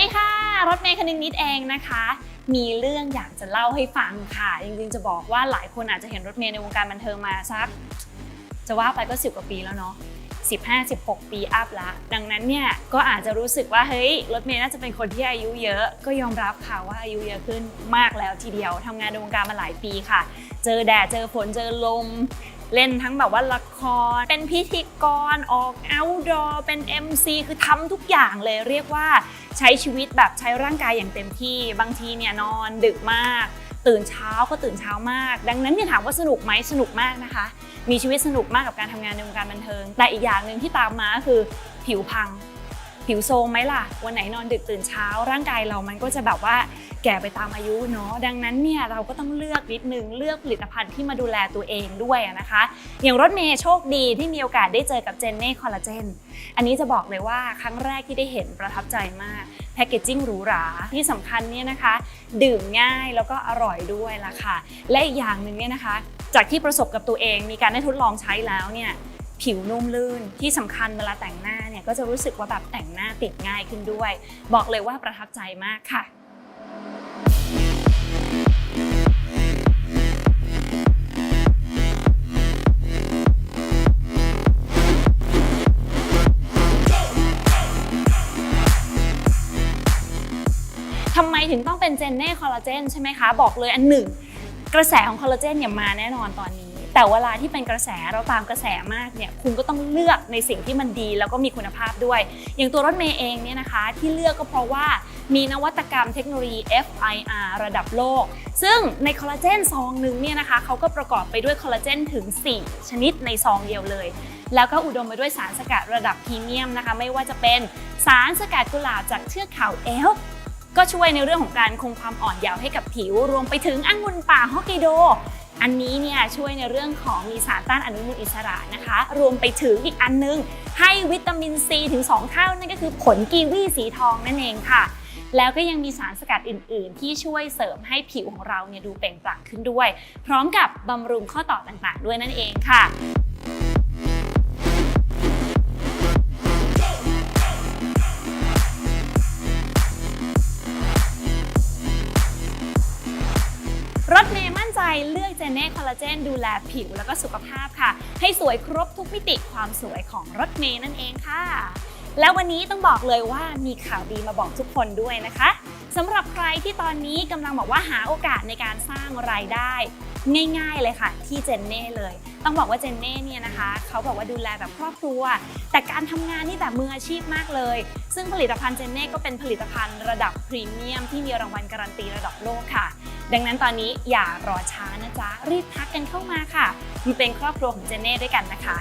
ดีค่ะ รถเมย์คนึงนิดเองนะคะ มีเรื่องอยากจะเล่าให้ฟังค่ะ จริงๆจะบอกว่าหลายคนอาจจะเห็นรถเมย์ในวงการบันเทิงมาสัก จะว่าไปก็สิบกว่าปีแล้วเนาะ15-16 ปีอัพละ ดังนั้นเนี่ยก็อาจจะรู้สึกว่าเฮ้ยรถเมย์น่าจะเป็นคนที่อายุเยอะ ก็ยอมรับค่ะว่าอายุเยอะขึ้นมากแล้วทีเดียวทำงานในวงการมาหลายปีค่ะ เจอแดดเจอฝนเจอลม เล่นทั้งแบบว่าละคร เป็นพิธีกรออกเอาดอเป็น MC คือทำทุกอย่างเลยเรียกว่าใช้ชีวิตแบบใช้ร่างกายอย่างเต็มที่ บางทีเนี่ยนอนดึกมาก ตื่นเช้าก็ตื่นเช้ามาก ดังนั้นเนี่ยถามว่าสนุกไหมสนุกมากนะคะ มีชีวิตสนุกมากกับการทำงานในวงการบันเทิง แต่อีกอย่างหนึ่งที่ตามมาก็คือผิวพัง ผิวโทรมไหมล่ะ วันไหนนอนดึกตื่นเช้า ร่างกายเรามันก็จะแบบว่าแก่ไปตามอายุเนาะ ดังนั้นเนี่ยเราก็ต้องเลือกนิดนึง เลือกผลิตภัณฑ์ที่มาดูแลตัวเองด้วยนะคะ อย่างรถเมย์โชคดีที่มีโอกาสได้เจอกับเจนเน่คอลลาเจน อันนี้จะบอกเลยว่าครั้งแรกที่ได้เห็นประทับใจมาก แพคเกจจิ้งหรูหรา ที่สำคัญเนี่ยนะคะ ดื่มง่ายแล้วก็อร่อยด้วยล่ะค่ะ และอีกอย่างหนึ่งเนี่ยนะคะ จากที่ประสบกับตัวเองมีการได้ทดลองใช้แล้วเนี่ยผิวนุ่มลื่นที่สำคัญเวลาแต่งหน้า ก็จะรู้สึกว่าแบบแต่งหน้าติดง่ายขึ้นด้วย บอกเลยว่าประทับใจมากค่ะทำไมถึงต้องเป็นเจนเน่คอลลาเจนใช่ไหมคะ บอกเลยอันหนึ่ง กระแสของคอลลาเจนเนี่ยมาแน่นอนตอนนี้ แต่เวลาที่เป็นกระแสเราตามกระแสมากเนี่ยคุณก็ต้องเลือกในสิ่งที่มันดีแล้วก็มีคุณภาพด้วย อย่างตัวรถเมย์เองเนี่ยนะคะ ที่เลือกก็เพราะว่ามีนวัตกรรมเทคโนโลยี FIR ระดับโลก ซึ่งในคอลลาเจนซองหนึ่งเนี่ยนะคะเขาก็ประกอบไปด้วยคอลลาเจนถึง 4 ชนิดในซองเดียวเลย แล้วก็อุดมไปด้วยสารสกัดระดับพรีเมียมนะคะ ไม่ว่าจะเป็นสารสกัดกุหลาบจากเทือกเขาเอลก็ช่วยในเรื่องของการคงความอ่อนเยาว์ให้กับผิว รวมไปถึงองุ่นป่าฮอกไกโด อันนี้เนี่ยช่วยในเรื่องของมีสารต้านอนุมูลอิสระนะคะ รวมไปถึงอีกอันนึง ให้วิตามินซีถึง 2 เท่านั่นก็คือผลกีวีสีทองนั่นเองค่ะ แล้วก็ยังมีสารสกัดอื่น ๆ ที่ช่วยเสริมให้ผิวของเราเนี่ยดูเปล่งปลั่งขึ้นด้วย พร้อมกับบำรุงข้อต่อต่างๆ ด้วยนั่นเองค่ะ รถเมย์มั่นใจเลือกเจเน่คอลลาเจนดูแลผิวแล้วก็สุขภาพค่ะ ให้สวยครบทุกมิติความสวยของรถเมย์นั่นเองค่ะ แล้ววันนี้ต้องบอกเลยว่ามีข่าวดีมาบอกทุกคนด้วยนะคะสำหรับใครที่ตอนนี้กำลังบอกว่าหาโอกาสในการสร้างรายได้ ง่ายๆเลยค่ะ ที่เจนเน่เลย ต้องบอกว่าเจนเน่เนี่ยนะคะเขาบอกว่าดูแลแบบครอบครัว แต่การทำงานนี่แบบมืออาชีพมากเลย ซึ่งผลิตภัณฑ์เจนเน่ก็เป็นผลิตภัณฑ์ระดับพรีเมียมที่มีรางวัลการันตีระดับโลกค่ะ ดังนั้นตอนนี้อย่ารอช้านะจ๊ะ รีบทักกันเข้ามาค่ะมีเป็นครอบครัวของเจเน่ด้วยกันนะคะ